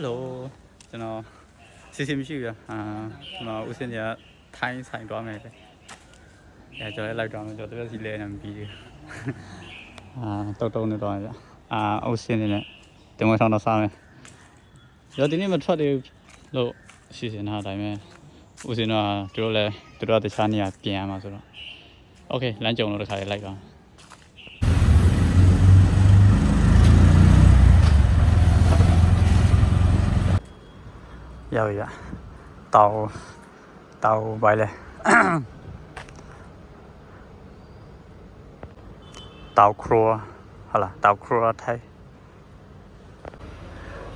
Hello ကျွန်တော်စီစီမရှိဘူးဗျာအာကျွန်တော်ဦးစင်ကြီးကထိုင်းဆိုင်သွားမယ်လေအဲကျွန်တော်လိုက်တော့မယ်ကျွန်တော်တပြက်စီလဲနေမပြီးသေးအာတုတ်တုတ်နေတော့ဗျာအာအုတ်စင်နေနဲ့တင်ဝဲဆောင်တော့စားမယ်ကျွန်တော်ဒီနေ့မထွက်သေးဘူးလို့စီစဉ်ထားတိုင်းပဲဦးစင်တော့သူတို့လည်းသူတို့ကတခြားနေရာပြန်ရမှာဆိုတော့ Okay လမ်းကြုံလို့တစ်ခါလေးလိုက်ပါ ยาวอะเตาเตาไปเลย เตาครัวอะไรเตาครัวไทย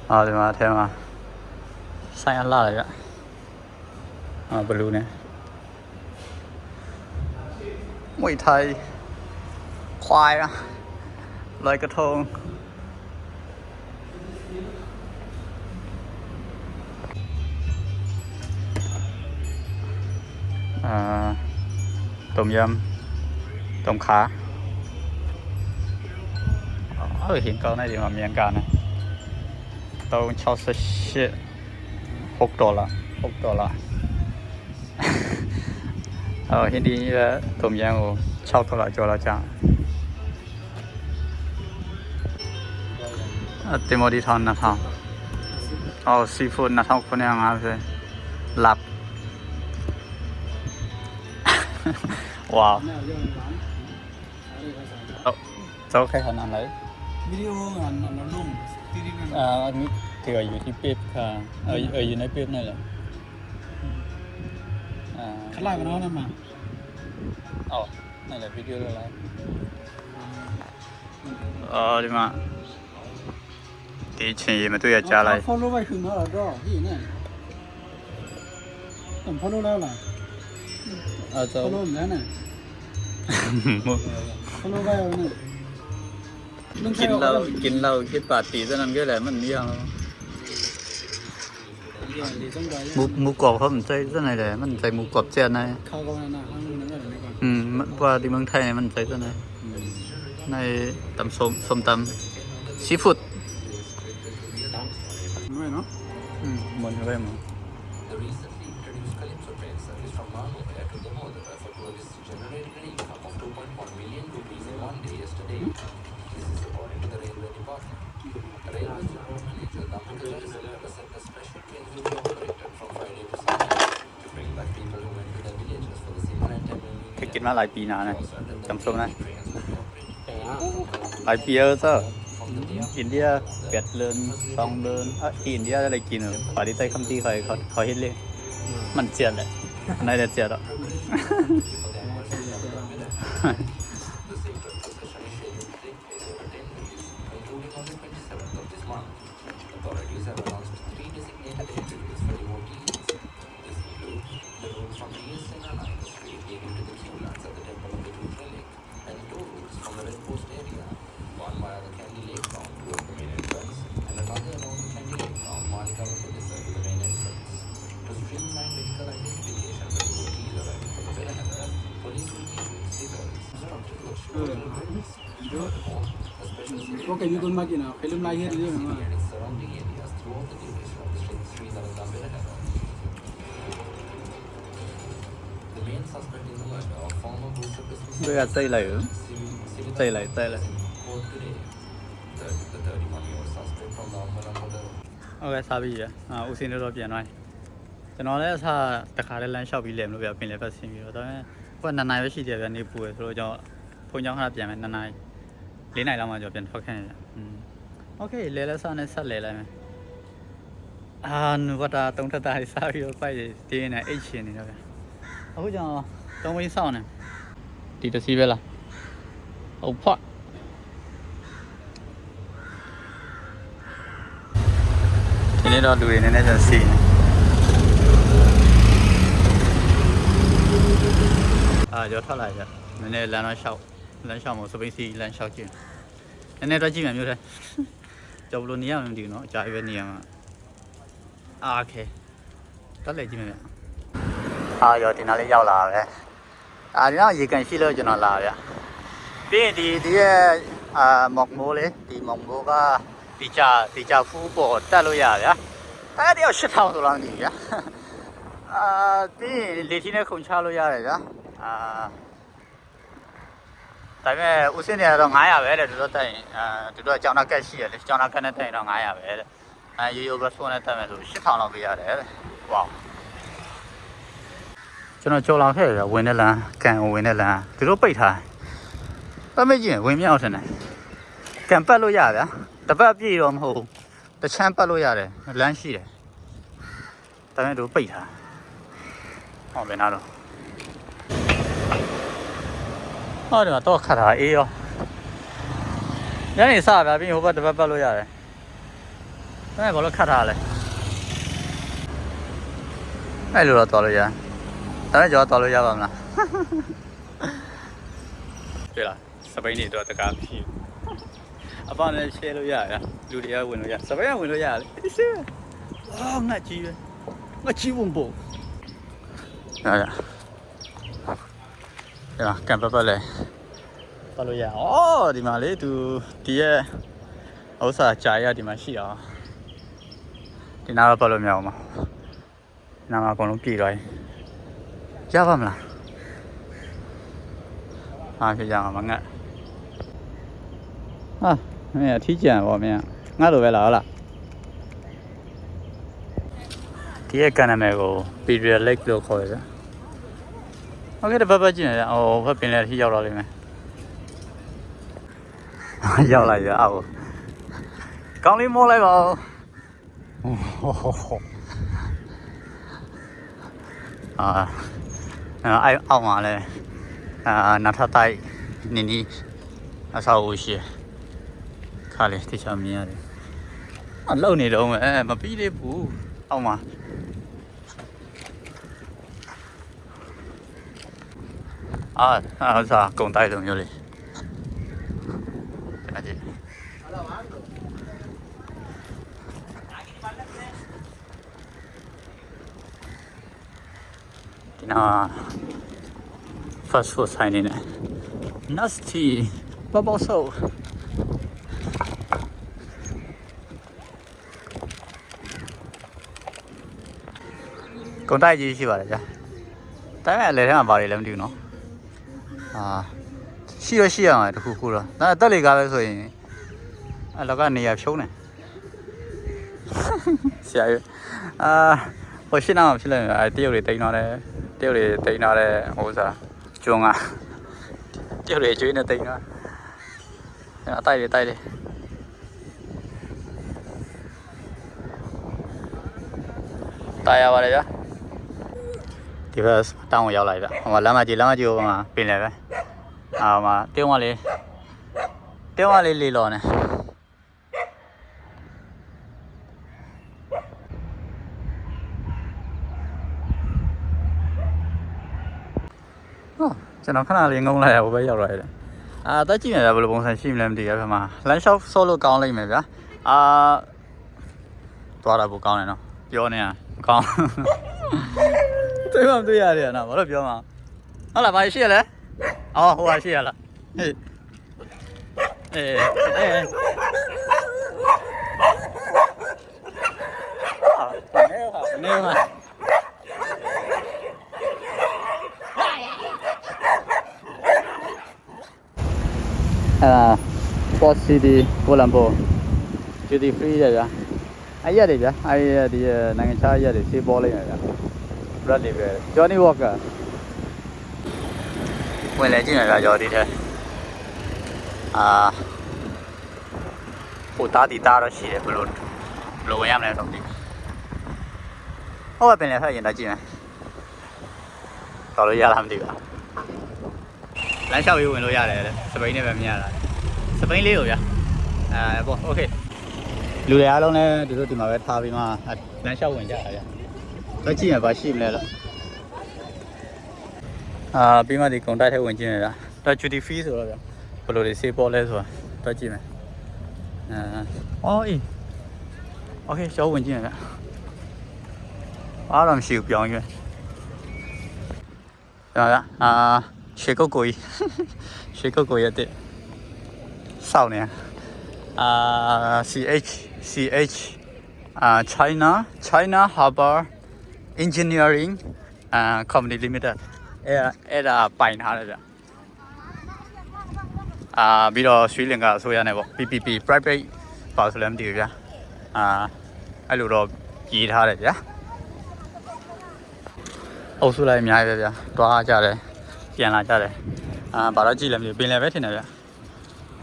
เอาเดี๋ยวมาเทมาไส้อันล่าเลยอะอ่าบรู้เนี่ยมวยไทย ควายอะลอยกระทง ต้มยำต้มขาเออเห็นเขาในดีมาเมียงกันนะต้มชอบสชิหกดอลลาร์หกดอลลาร์เออเห็นดีนี่แล้วต้มยำโอ้ชอบเท่าไหร่จอละจ้าอะเต็มอดีทอนนะครับอ๋อซีฟู้ดนะครับคนยังไงเลยหลับ ว้าวเจ้าใครขนาดไหนวิดีโองานอันนั้นลุ่มที่นี่นอ่าอันนี้เถื่ออยู่ที่เปียบค่ะเออเอออยู่ในเปียบนี่แหละอ่าขลายกันแล้วนั่นมาอ๋อนั่นแหละวิดีโออะไรเออดีมาตีชีมาตัวจะอะไรเขารู้ไปถึงแล้วหรอพี่เนี่ยผมเขารู้แล้วล่ะ vào này กินเหล้ากินเหล้าคิดปาร์ตี้ซะนั่นก็แหละมันมีอย่าง để trong đấy หมูหมูกรอบเขามันใส่ซะไหนแหละมันใส่หมูกรอบเจียนนะ khao con này nào ăn nó là này còn อืมมันว่าที่เมืองไทยเนี่ยมันใส่ซะไหนในตำส้มส้มตำซีฟู้ด đúng rồi nó อืมหมดเลยมั้ง service from Nagoya to Damodara for tourists generated an income of 2.1 million rupees in one day yesterday. This is according to the railway department. Railway general manager Damodara Reservoir said the special trains will be operated from Friday to Sunday to bring back people who went to their villages for the Sivan and Tamil New เคย Year. กินมาหลายปีนานนะ Also added that ตำส้มนะ trains will be operating หลายปีแล้วเจ้า from the day after อินเดียแปดเดือนสองเดือนอะที่อินเดียอะไรกินเหรอปาที่ใต้คำที่เขาเขาเขาเห็นเลยมันเจียดแหละในเดียเจียดอะ The Imagine now, film like here, you know. Surrounding areas throughout the English from Sri Lanka. The main suspect is a murder of former Bhusha Christmas. Where are they like? They like, they like. Court today. The 31 year old suspect from Nalmanamada. ဟုတ်ကဲ့စားပြီးရအာဦးစင်းတို့တော့ပြန်သွားတယ်ကျွန်တော်လည်းအစားတခါလဲလမ်းလျှောက်ပြီးလဲမလို့ပြပင်လဲဖက်ဆင်းပြီးတော့ဒါပေမဲ့ဟိုကနှစ်နာရီပဲရှိတယ်ဗျနေပူရယ်ဆိုတော့ကျွန်တော်ဖုန်းကြောင်းခဏပြန်မယ်နှစ်နာရီ လေးနာရီလောက်မှကျွန်တော်ပြန်ထွက်ခဲ့ရတယ်อืมโอเคလဲလဲစားနဲ့ဆက်လဲလိုက်မယ်အာနဝတာတုံးထတာစားပြီးတော့ပိုက်တင်းနေအိတ်ချင်နေတော့ဗျအခုကျွန်တော်တုံးဝင်းစောင်းနေဒီတစ်စီးပဲလားဟုတ်ဖော့ဒီနေ့တော့လူတွေနည်းနည်းချင်းစီနေအာရောထွက်လာကြနည်းနည်းလမ်းတော့လျှောက် လမ်းလျှောက်မှာစပိန်စီလမ်းလျှောက်ခြင်းနည်းနည်းတော့ကြည့်မယ်မျိုးတဲ့ကြော်ဘလို့နေရမှမသိဘူးနော်အကြာပဲနေရမှာအာခဲတက်လေကြည့်မယ်ဗျအာရောဒီနားလေးရောက်လာပဲအာဒီနားရေကန်ရှိလို့ကျွန်တော်လာဗျပြီးရင်ဒီဒီရဲ့အာမောက်မိုးလေးဒီမောက်မိုးကဒီချဒီချဖူးပေါ်တက်လို့ရဗျအဲ့တယောက်8000ဆိုလောက်နေဗျအာပြီးရင်လေထီးနဲ့ခုန်ချလို့ရတယ်ဗျအာ ဒါပေမဲ့ဦးစင်းနေကတော့900ပဲတဲ့တို့တော့တက်ရင်အာတို့တော့ကျောင်းသားကက်ရှိရလေကျောင်းသားကက်နဲ့တက်ရင်တော့900ပဲတဲ့အဲရိုးရိုးဘတ်ဖုန်းနဲ့တက်မယ်ဆို8000လောက်ပေးရတယ်တဲ့ဝေါကျွန်တော်ကြော်လာခဲ့ရဝင်တဲ့လမ်းကန်ဝင်တဲ့လမ်းသူတို့ပိတ်ထားတယ်ပတ်မကြည့်ရင်ဝင်မြောက်ထင်တယ်ကန်ပတ်လို့ရဗျာတပတ်ပြည့်တော့မဟုတ်ဘူးတချမ်းပတ်လို့ရတယ်လမ်းရှိတယ်ဒါပေမဲ့တို့ပိတ်ထား ဟောဘယ်နာတော့ဟောဒီမှာတော့ခတ်တာအေးရောညနေစဗျာပြီးရင်ဟိုဘက်တစ်ပတ်ပတ်လို့ရတယ်ဒါပေမဲ့ဘာလို့ခတ်ထားလဲအဲ့လိုတော့တော်လို့ရဒါပေမဲ့ကျော်တော်လို့ရပါမလားတွေ့လားစပိန်နေတော့တကားမရှိဘူးအပနဲ့ share လို့ရရလူတွေကဝင်လို့ရစပိန်ကဝင်လို့ရတယ်လေရှင်းအာငါကြီးပဲငါကြီးဝင်ဖို့ရ ရအဲ့ဒါကံပတ်ပတ်လဲပတ်လို့ရအော်ဒီမှာလေသူဒီရဲ့ဥစ္စာကြာရဒီမှာရှိအောင်ဒီနားတော့ပတ်လို့မရအောင်ပါဒီနားမှာအကုန်လုံးပြည်သွားရင်ရပါမလားအားဖြစ်ကြမှာမငတ်ဟာမင်းအထီးကျန်ပါမင်းငါလိုပဲလားဟုတ်လားဒီရဲ့ကန်နာမည်ကို Period Lake လို့ခေါ်ရဗျာโဟုတ်ကဲ့တစ်ပတ်ပတ်ကျင်တယ်ဟိုဘက်ပင်လည်းထိရောက်တော့လိမ့်မယ်ရောက်လာရအောင်ကောင်းလေးမောလိုက်ပါဦးအာအဲ့အောက်မှာလဲအာနာထတိုက်နီနီအဆောက်အဦရှိခါလေးတခြားမြင်ရတယ်အလောက်နေတော့မပြီးသေးဘူးအောက်မှာ အာအားစားကုံတိုက်လိုမျိုးလေးအဲ့ဒီဒီနာ fast food ဆိုင်နေနဲ့ nasty bubble soap ကုန်တိုက်ကြီးရှိပါတယ်ဗျာတိုင်းမဲ့အလဲထဲမှာပါတယ်လ ည်းမသိဘူးနော်အာရှိရရှိရမှာတခုခုတော့ဒါတက်လေကားပဲဆိုရင်အဲ့လောကနေရာဖြုံးတယ်ဆရာရအာဟိုရှင်းအောင်ဖြစ်လိုက်တယ်အဲတရုတ်တွေတိန်တော့တယ်တရုတ်တွေတိန်တော့တယ်ဟိုစားကျွန်းကတရုတ်တွေကျွေးနေတိန်တော့အဲ့အတိုက်တွေတိုက်တယ်တာရပါတယ်ဗျာ ဒီဘက်တောင်းကိုရောက်လာပြီဗျဟိုမှာလမ်းမကြီးလမ်းမကြီးဟိုမှာပင်လေပဲအာဟိုမှာတင်းဝလေးတင်းဝလေးလေးလော်နေဟောကျွန်တော်ခဏလေးငုံလိုက်ရဟိုဘက်ရောက်လာရတယ်အာတက်ကြည့်နေတယ်ဘယ်လိုပုံစံရှိမလဲမသိဘူးဗျမှာလမ်းလျှောက်ဆော့လို့ကောင်းလိမ့်မယ်ဗျာအာသွားတာပိုကောင်းတယ်နော်ပြောနေတာမကောင်း တွေ့မှမတွေ့ရတယ်နော်ဘာလို့ပြောမှာဟုတ်လားဘာရှိရလဲအော်ဟိုဟာရှိရလားဟေးအေးအေးဟာနေဟာနေဟာအာ Port City ကိုလံပို duty free ရဗျာအဲ့ရက်တွေဗျာအဲ့ရက်ဒီနိုင်ငံခြားရက်တွေစေးပေါ်လိုက်ရဗျာ Brad တွေပဲ Johnny Walker ဝင်လဲကြည့်နေကြရော်ဒီထဲအာဟိုတားတီတားတော့ရှိတယ်ဘလို့ဘလို့ဝင်ရမလဲတော့မသိဘူးဟောပင်လဲဆက်ရင်တော့ကြည့်မယ်တော်လို့ရလားမသိဘူးလမ်းလျှောက်ရေးဝင်လို့ရတယ်လေစပိန်နဲ့ပဲမြင်ရတာစပိန်လေးကိုဗျာအဲပေါ့โอเคလူတွေအားလုံးလည်းဒီလိုဒီမှာပဲထားပြီးမှလမ်းလျှောက်ဝင်ကြတာဗျာ 快进来吧吸来了。啊兵马迪公司太稳进来了在具体飞走了的不如你 c 玻来是吧？再进来。嗯哦咦 ok 小稳进来了。阿郎是有表演。好的啊学个鬼。学个鬼也对少年。啊 ch ch 啊 china china harbor Engineering အာ Company Limited အဲ့ဒါအဲ့ဒါပိုင်ထားတယ်ဗျအာပြီးတော့ရွှေလင်ကအစိုးရနဲ့ပေါ့ PPP private ပါဆိုလည်းမသိဘူးဗျာအာအဲ့လိုတော့ရေးထားတယ်ဗျာအုပ်စုလိုက်အများကြီးပဲဗျာတွားကြတယ်ပြန်လာကြတယ်အာဘာတော့ကြည့်လည်းမသိဘူးပင်လယ်ပဲထင်တယ်ဗျာ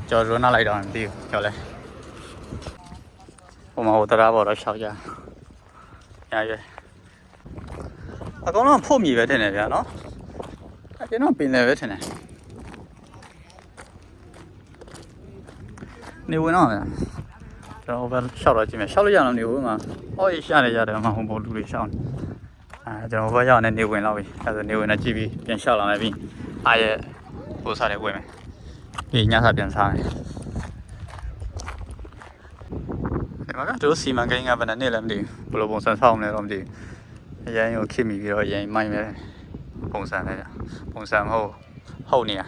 ကျော်ရုံးနာလိုက်တော့မသိဘူးကျော်လဲဟိုမှာဟိုတရားပေါ်တော့ရှောက်ကြညာရွယ် အကောင်လုံးဖို့မြည်ပဲထင်တယ်ဗျာနော်အကျွန်တော်ပင်လယ်ပဲထင်တယ်နေဝင်တော့ဗျာကျွန်တော်ဘယ်ရှောက်တော့ကြည့်မယ်ရှောက်လို့ရအောင်နေဝင်မှာဟောရေးရှာနေရတယ်မှာဟိုဘလူတွေရှောက်နေအာကျွန်တော်ဘယ်ရောက်နေနေဝင်တော့ပြီအဲဒါဆိုနေဝင်တော့ကြည့်ပြီးပြန်ရှောက်လာမယ်ပြီးအားရဲ့ပို့စားတွေဝင်မယ်ပြီးညစာပြန်စားမယ်ဒီမှာကတို့စီမံကိန်းကဘယ်နဲ့နေလဲမသိဘူးဘယ်လိုပုံစံဆောက်မလဲတော့မသိဘူး အရင်ကိုခစ်မိပြီးတော့အရင်မိုင်းပဲပုံစံပဲပုံစံမဟုတ်ဟုတ်နေရ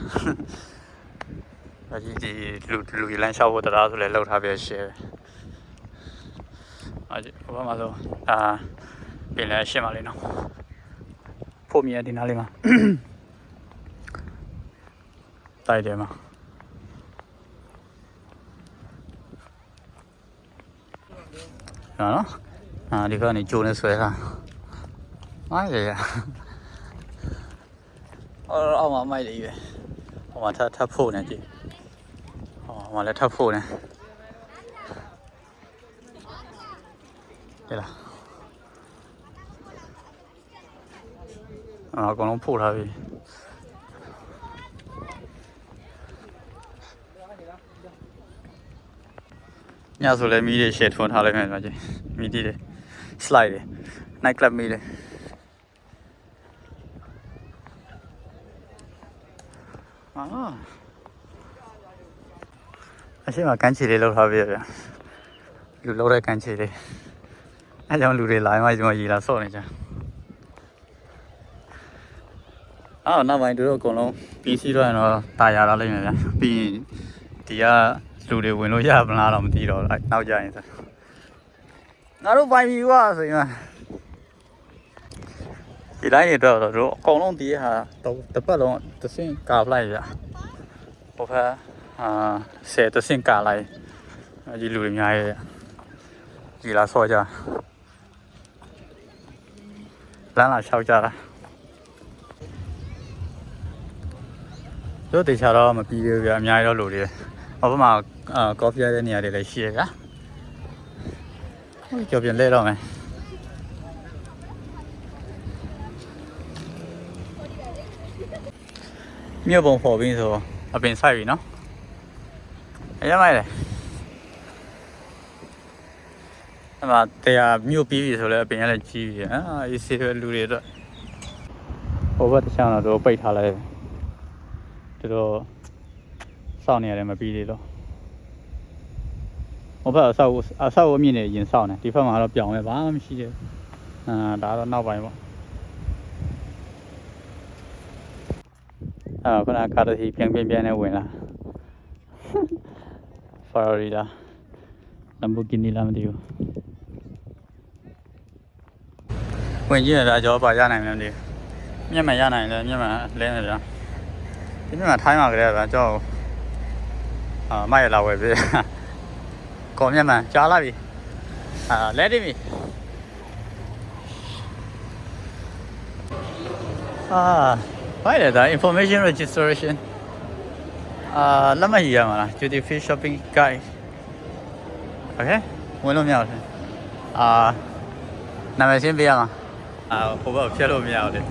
အကြီးဒီလူလူလမ်းလျှောက်ဖို့တရားဆိုလဲလောက်ထားပြရှယ်အကြီးဘာမှမဆိုအာပြင်လဲရှင်းပါလိမ့်နော်ဖို့မြင်ဒီနားလေးမှာတိုက်တယ်မှာနော်အာဒီကနေကျိုးနေဆွဲတာ မိုက်ရရအော်အောက်မှာမိုက်တယ်ကြီးပဲဟိုမှာထပ်ထပ်ဖို့နေကြည့်ဟောမလည်းထပ်ဖို့နေဟဲ့လားအာအကုန်လုံးဖို့ထားပြီညဆိုလည်းမီးတွေရှယ်ထွန်းထားလိုက်မယ်ဆိုချင်းမီးတီးတွေ slide တွေ night club မီးတွေအာ အရှိမကန်းချီလေးလောက်ထားပြရဗျလူလောက်တဲ့ကန်းချီလေးအဲကြောင့်လူတွေလာမှဒီမှာရီလာဆော့နေကြအော်နောက်ပိုင်းတို့အကုန်လုံးပြီးစီးတော့ရင်တော့တာယာလာလိမ့်မယ်ဗျပြီးရင်ဒီကလူတွေဝင်လို့ရမလားတော့မသိတော့ဘူးနောက်ကြရင်ဆိုငါတို့ပိုင်ပြီကွာဆိုရင်ဒီတိုင်းရတော့တို့အကုန်လုံးဒီဟာတော့တစ်ပတ်လုံးတစ်စင်းကာပလိုက်ရဟိုဖက် အာဆယ်တဆင့်ကာလိုက်အကြီးလူတွေအများကြီးကြီးလာဆော့ကြလမ်းလာလျှောက်ကြတာတို့တေချာတော့မပြီးသေးဘူးဗျာအများကြီးတော့လူတွေဟောဘက်မှာအာကော်ဖီရတဲ့နေရာတွေလည်းရှိရဗျာဟိုကြော်ပြန်လဲတော့မယ်မြို့ပုံပေါ်ပြီးဆိုအပင်ဆိုင်ပြီနော် အရင်မိုက်တယ်အမတရားမြို့ပြီးပြီဆိုလဲအပင်ရလည်းကြီးပြီအာအေးဆေးပဲလူတွေတော့ဟိုဘက်တစ်ချောင်းတော့ပိတ်ထားလိုက်သူတို့စောင့်နေရတယ်မပြီးသေးတော့ဟိုဘက်အဆောက်အဆောက်အမြင့်နေရင်စောင့်နေဒီဘက်မှာတော့ပြောင်းလဲဘာမှမရှိသေးဘူးအာဒါတော့နောက်ပိုင်းပေါ့အာခုနကကားတစ်စီးပြန်ပြန်ပြန်နဲ့ဝင်လာ Ferrari လား Lamborghini လားမသိဘူးဝင်ကြည့်ရတာကြောပါရနိုင်မလားမသိဘူးမျက်မှန်ရနိုင်လဲမျက်မှန်လဲနေကြဒီမျက်မှန်ထိုင်းမှာကြတဲ့ဗျာကြောအာမရလာဝယ်ပြီကောမျက်မှန်ကြားလာပြီအာလဲတိပြီအာဘာလဲဒါ information registration အာလက်မှတ်ရေးရမှာလား duty free shopping guide okay ဝင်လို့မရဘူးအာနာမည်ရှင်းပေးရမှာအာဟိုဘက်ဖြတ်လို့မရဘူးလေ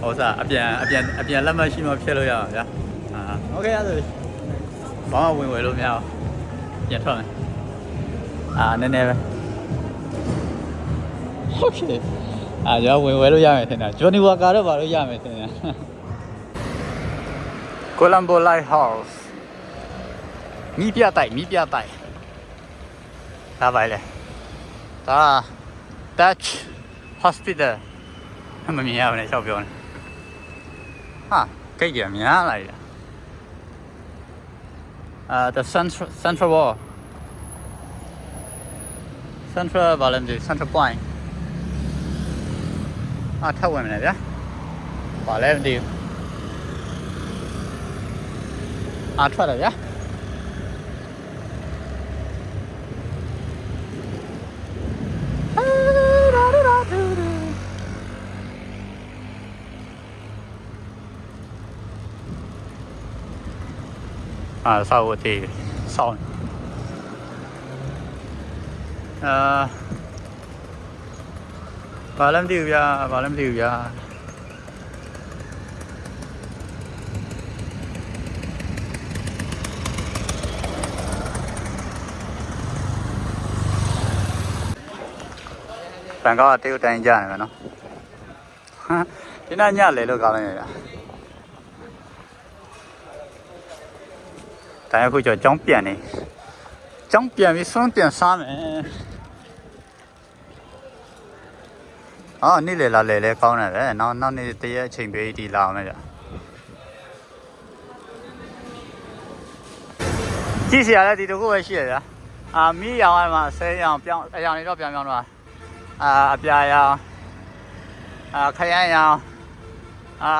ဟောစားအပြန်အပြန်အပြန်လက်မှတ်ရှိမှဖြတ်လို့ရမှာဗျာအာ okay အဲ့ဒါဘာမှဝင်ဝယ်လို့မရဘူးပြန်ထွက်မယ်အာနည်းနည်းပဲဟုတ်ကဲ့အာကျွန်တော်ဝင်ဝယ်လို့ရမယ်ထင်တာဂျွန်နီဝါကာတော့ဘာလို့ရမယ်ထင်တာ Colombo Lighthouse မိပြတိုက်မိပြတိုက်ဒါပါလေဒါ Dutch Hospital မမြင်ရဘူးနဲ့ရှောက်ပြောနေဟာကိတ်ကြများလာရအာ the central central wall central ဘာလဲမသိဘူး central point အထပ်ဝင်မလဲဗျာဘာလဲမသိဘူး အထွက်တယ်ဗျာအာဆောက်ဝတ်တီဆောင်း ဘာလဲမသိဘူးဗျာဘာလဲမသိဘူးဗျာဘန်ကောက်ကတရုတ်တိုင်းကြနေမယ်နော်ဟာဒီနေ့ညလေလို့ကောင်းလိုက်ရတာတိုင်းအခုကျော်ကျောင်းပြန်နေကျောင်းပြန်ပြီးစွန့်ပြန်စားမယ်အော်နေ့လေလာလေလေကောင်းတယ်ပဲနောက်နောက်နေ့တရက်အချိန်ပေးဒီလာအောင်မယ်ဗျကြည့်စရာလည်းဒီတခုပဲရှိရဗျာအာမီးရောင်အဲ့မှာဆဲရောင်ပြောင်းအရောင်တွေတော့ပြောင်းပြောင်းတော့ အာအပြာရောင်အာခရမ်းရောင်အာ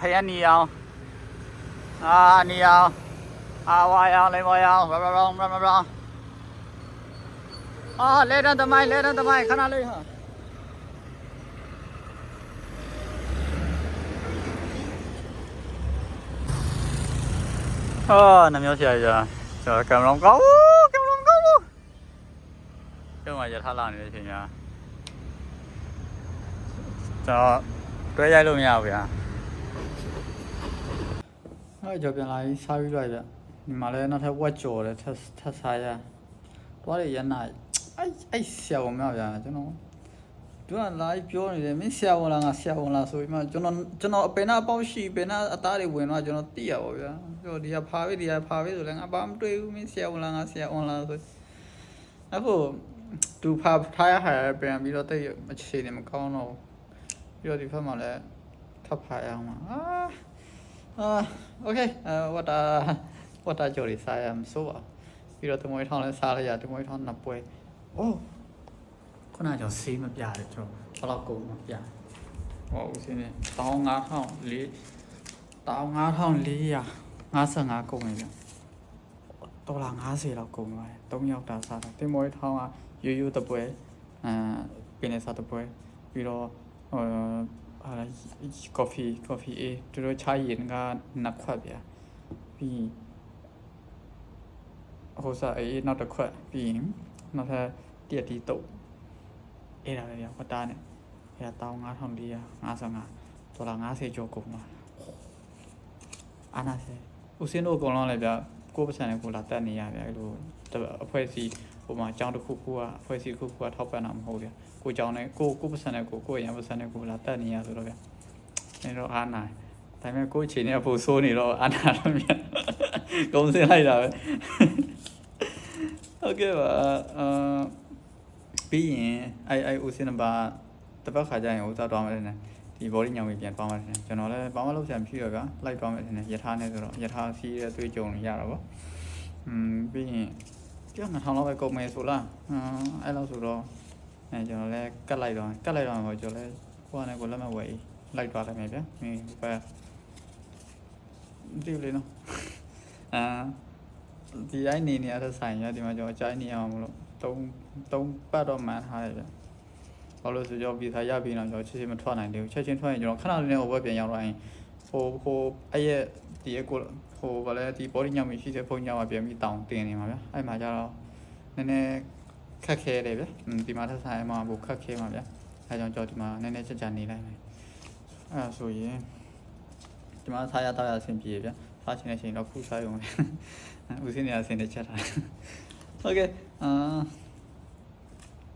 ခရမ်းနီရောင်အာနီရောင်အာဝါရောင်လေမော်ရောင်ဘဘဘောင်ဘဘဘောင်အာလေတန်တမိုင်းလေတန်တမိုင်းခဏလေးဟာအာနမျိုးဆရာ ကြီးကျွန်တော်ကင်မရာကောင်းကင်မရာကောင်းကျွန်တော်ရထားလာနေတဲ့အချိန်ညာကျွန်တော်တွဲရိုက်လို့မရဘူးဗျာအဲ့ကြော်ပြန်လာပြီးစားပြီးလိုက်ဗျဒီမှာလည်းနောက်ထပ်ဝက်ကြော်တယ်ထပ်ထပ်စားရတွားရရနာအဲ့အဲ့ဆရာဝန်မဗျာကျွန်တော်သူကလာပြီးပြောနေတယ်မင်းဆရာဝန်လားငါဆရာဝန်လားဆိုပြီးမှကျွန်တော်ကျွန်တော်အပင်နာအပေါက်ရှိပင်နာအသားတွေဝင်တော့ကျွန်တော်သိရပါဗျာပြောဒီကဖာပဲဒီကဖာပဲဆိုလည်းငါဘာမတွေ့ဘူးမင်းဆရာဝန်လားငါဆရာဝန်လားဆိုအခုသူဖာထားရဟာပြန်ပြီးတော့တိတ်အခြေအနေမကောင်းတော့ဘူး ပြီးတော့ဒီဖက်မှာလည်းထပ်ဖာရအောင်ပါအာအာ okay အဲ what are what are ကြော်ရီစားရမဆိုးပါပြီးတော့တမွေးထောင်းလည်းစားလိုက်ရတမွေးထောင်းနှစ်ပွဲအိုးခုနကျွန်တော်ဆေးမပြတယ်ကျွန်တော်ဘယ်လောက်ကုန်မပြဟောဦးစင်းနဲ့15000 15455ကုန်ပြီဒေါ်လာ90လောက်ကုန်ပါတယ်3ယောက်တာစားတာတင်မွေးထောင်းကရိုးရိုးတပွဲအဲပင်နေစားတပွဲပြီးတော့ ဟိုဟာကော်ဖီကော်ဖီအေးသူတို့ချာရင်ကနှစ်ခွက်ဗျာပြီးဟိုစားအေးနောက်တစ်ခွက်ပြီးရင်နောက်ထပ်တရက်တီတုတ်အဲ့ဒါပဲဗျဝတ်တာနဲ့အဲ့ဒါ15455ဒေါ်လာ90ကျော်ကုန်ပါအာနာစေဦးစင်းတို့အကုန်လုံးလည်းဗျကိုယ့်ပတ်စံနဲ့ကိုလာတက်နေရဗျအဲ့လိုအဖွဲ့အစည်း ဟိုမှာအကြောင်းတစ်ခုခုကအဖွဲ့အစည်းတစ်ခုခုကထောက်ပံ့တာမဟုတ်ဗျကိုအကြောင်းနဲ့ကိုကိုယ့်ပတ်စံနဲ့ကိုကိုယ့်ရန်ပတ်စံနဲ့ကိုလာတက်နေရဆိုတော့ဗျအဲ့တော့အာနာဒါပေမဲ့ကိုယ့်အချိန်နဲ့အဖို့ဆိုးနေတော့အာနာတော့ဗျကုန်းစင်းလိုက်တာပဲဟုတ်ကဲ့ပါအာပြီးရင်အဲအဲဦးစင်းနံပါတ်တစ်ပတ်ခါကျရင်ဦးစားသွားမယ်တဲ့ဒီ body ညောင်ပြီးပြန်သွားမယ်တဲ့ကျွန်တော်လည်းဘာမှလုပ်ချင်မရှိတော့ဗျာလိုက်သွားမယ်တဲ့ယထာနဲ့ဆိုတော့ယထာစီးရဲ့အသွေးကြုံရတာပေါ့อืมပြီးရင် ပြောင်း2000လောက်ပဲကုန်မယ်ဆိုလားဟမ်အဲ့လောက်ဆိုတော့အဲကျွန်တော်လည်းကတ်လိုက်တော့ကတ်လိုက်တော့မှာကျွန်တော်လည်းဟိုကနေကိုလက်မဝယ်လိုက်သွားလိုက်မယ်ဗျာဟင်းပဲဒီလေနော်အာဒီအိုင်းနေနေရတဲ့ဆိုင်ရဒီမှာကျွန်တော်အချိုင်းနေအောင်မလို့သုံးသုံးပတ်တော့မှန်ထားတယ်ဗျ။ဘာလို့ဆိုတော့ဗီဇာရပြီးတော့ကျွန်တော်ချက်ချင်းမထွက်နိုင်သေးဘူး။ချက်ချင်းထွက်ရင်ကျွန်တော်ခဏလေးနဲ့ဟိုဘက်ပြန်ရောက်တော့ရင်ဟိုဟိုအဲ့ရဲ့ဒီအကို ဟိုဘာလဲဒီ body ညောင်မရှိတဲ့ဖုန်းညောင်ကပြန်ပြီးတောင်းတင်နေမှာဗျ။အဲ့မှာကျတော့နည်းနည်းခက်ခဲတယ်ဗျ။อืมဒီမှာထပ်ဆိုင်မှာဘို့ခက်ခဲမှာဗျ။အဲကြောင့်ကျွန်တော်ဒီမှာနည်းနည်းချက်ချနေလိုက်မယ်။အဲ့ဒါဆိုရင်ဒီမှာစားရတော့ရအဆင်ပြေဗျ။စားချင်တဲ့ချိန်တော့ခုစားရုံပဲ။ဦးစင်းနေအဆင်နဲ့ချက်ထားတယ်။ Okay အာ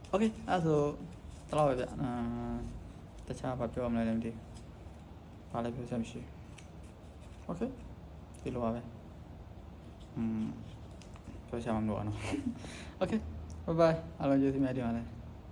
โอเคအဲ့ဆိုတလောက်ပဲဗျအာတခြားဘာပြောမလဲလည်းမသိဘူးဘာလည်းပြောစရာမရှိဘူးโอเค ဒီလိုပါပဲอืมပြောချင်မှမလို့